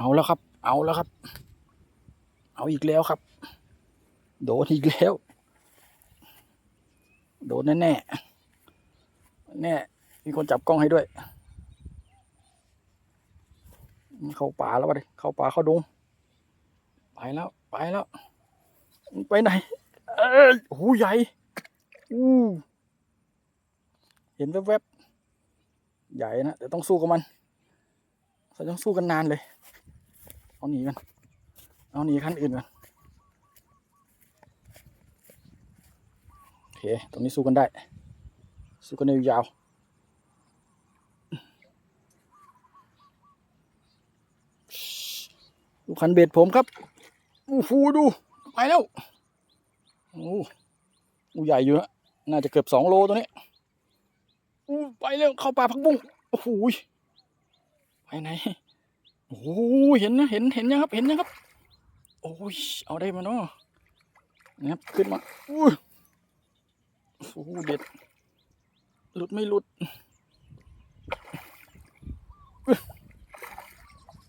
เอาแล้วครับ เอาแล้วครับ เอาอีกแล้วครับ โดนอีกแล้ว โดนแน่แน่แน่มีคนจับกล้องให้ด้วย เข้าป่าแล้ววะดิเข้าป่าเข้าดงไปแล้ว ไปแล้ว ไปไหน เอ้ยโอ้โหใหญ่อู้เห็นแวบๆใหญ่นะแต่ต้องสู้กับมันเราต้องสู้กันนานเลย เอาหนีกัน เอาหนีขั้นอื่นกันโอเค ตรงนี้สู้กันได้ สู้กันยาวๆดูคันเบ็ดผมครับโอ้โหดูไปแล้วโอ้โหใหญ่อยู่นะน่าจะเกือบสองโลตัวนี้อู้ไปแล้วเข้าป่าพักบุ้งโอ้โหไปไหน โอ้โหเห็นนะเห็นเห็นยังครับเห็นยังครับ โอ้ยเอาได้มาเนาะนะครับขึ้นมาอุ้โอ้โหเด็ด หลุดไม่หลุด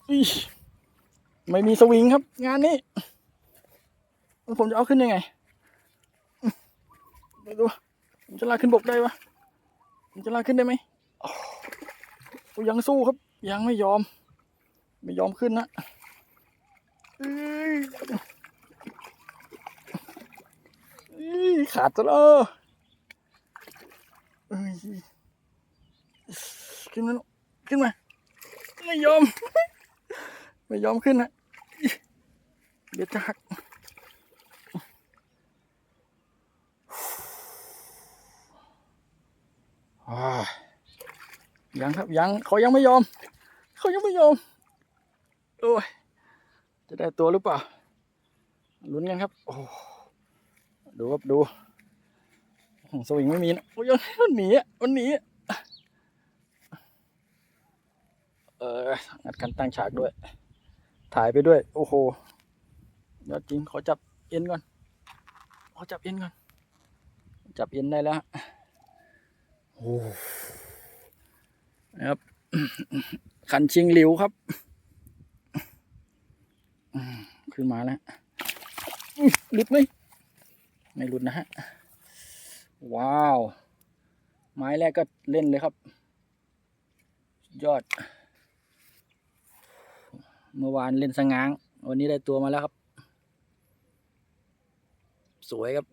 อุ๊ยไม่มีสวิงครับ งานนี้แล้วผมจะเอาขึ้นยังไงไม่รู้ผมจะลากขึ้นบกได้ปะผมจะลากขึ้นได้ไหมยังสู้ครับ ยังไม่ยอม ไม่ยอมขึ้นนะเอ้ยเอ้ยขาดซะแล้วเอ้ยขึ้นมาลูกขึ้นมา ไม่ยอม ไม่ยอมขึ้นนะเดี๋ยวจะหักอ่ายังครับยังเขายังไม่ยอม เขายังไม่ยอม โอ้ย จะได้ตัวหรือเปล่า ลุ้นกันครับ โอ้ ดูครับดูโอ้สวิงไม่มีนะโอ้ยมันหนีอะมันหนีเอองัดกันตั้งฉากด้วย ถ่ายไปด้วย โอ้โหยอดจริง ขอจับเอ็นก่อน ขอจับเอ็นก่อน จับเอ็นได้แล้ว โอ้ นะครับคันชิงหลิวครับ ขึ้นมาแล้วหลุดไหมไม่หลุดนะฮะ ว้าว ไม้แรกก็เล่นเลยครับ ยอด เมื่อวานเล่นสงาง วันนี้ได้ตัวมาแล้วครับ สวยครับ